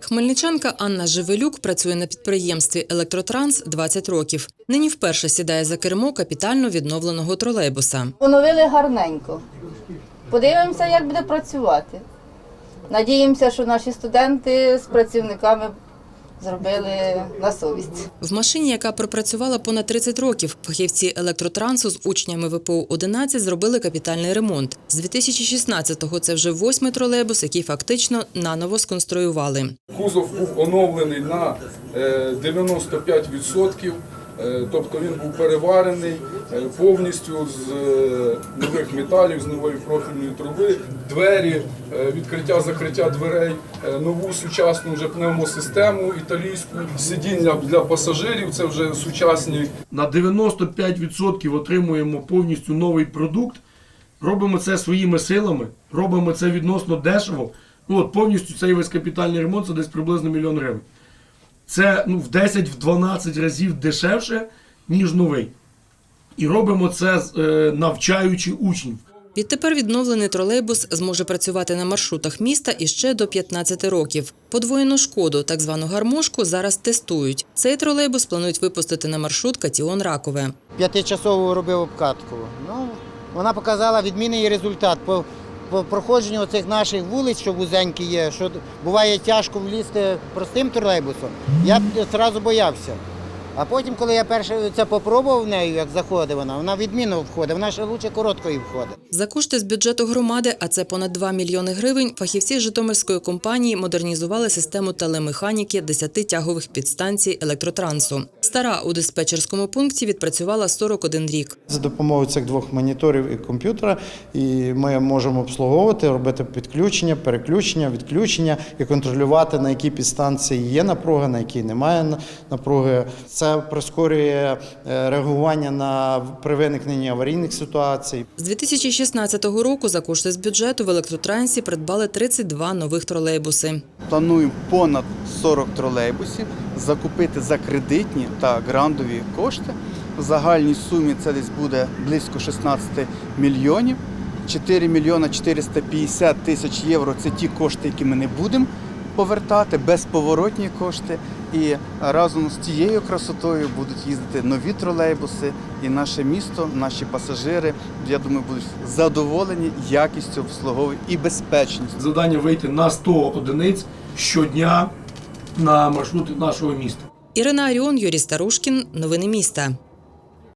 Хмельничанка Анна Живелюк працює на підприємстві Електротранс 20 років. Нині вперше сідає за кермо капітально відновленого тролейбуса. Поновили гарненько. Подивимося, як буде працювати. Надіємося, що наші студенти з працівниками зробили на совість. В машині, яка пропрацювала понад 30 років, фахівці електротрансу з учнями ВПУ 11 зробили капітальний ремонт. З 2016-го це вже восьмий тролейбус, який фактично наново сконструювали. Кузов був оновлений на е, 95%, е, тобто він був переварений е, повністю з е, нових металів, з нової профільної труби. Двері, е, відкриття-закриття дверей, е, нову сучасну вже пневмосистему італійську, сидіння для пасажирів, це вже сучасні на 95% отримуємо повністю новий продукт. Робимо це своїми силами, робимо це відносно дешево. Ну, от повністю цей весь капітальний ремонт це десь приблизно мільйон гривень. Це ну, в 10-12 разів дешевше, ніж новий. І робимо це е, навчаючи учнів. Відтепер відновлений тролейбус зможе працювати на маршрутах міста іще до 15 років. Подвоєну шкоду, так звану гармошку, зараз тестують. Цей тролейбус планують випустити на маршрут Катіон Ракове. п'ятичасову робив обкатку. Ну, вона показала відмінний результат. По, проходженню цих наших вулиць, що вузенькі є, що буває тяжко влізти простим тролейбусом, я б одразу боявся. А потім, коли я перше це попробував нею, як заходить вона, вона відмінно входить, вона ще лучше короткої входить. За кошти з бюджету громади, а це понад 2 мільйони гривень, фахівці Житомирської компанії модернізували систему телемеханіки 10 тягових підстанцій електротрансу. Стара у диспетчерському пункті відпрацювала 41 рік. За допомогою цих двох моніторів і комп'ютера і ми можемо обслуговувати, робити підключення, переключення, відключення і контролювати, на якій підстанції є напруга, на якій немає напруги. Це прискорює е, реагування на при виникненні аварійних ситуацій. З 2016 року за кошти з бюджету в електротрансі придбали 32 нових тролейбуси. Плануємо понад 40 тролейбусів закупити за кредитні та грантові кошти. В загальній сумі це десь буде близько 16 мільйонів. 4 мільйона 450 тисяч євро це ті кошти, які ми не будемо повертати, безповоротні кошти. І разом з тією красотою будуть їздити нові тролейбуси, і наше місто, наші пасажири, я думаю, будуть задоволені якістю обслуговування і безпечністю. Завдання вийти на 100 одиниць щодня на маршрути нашого міста. Ірина Аріон, Юрій Старушкін. Новини міста.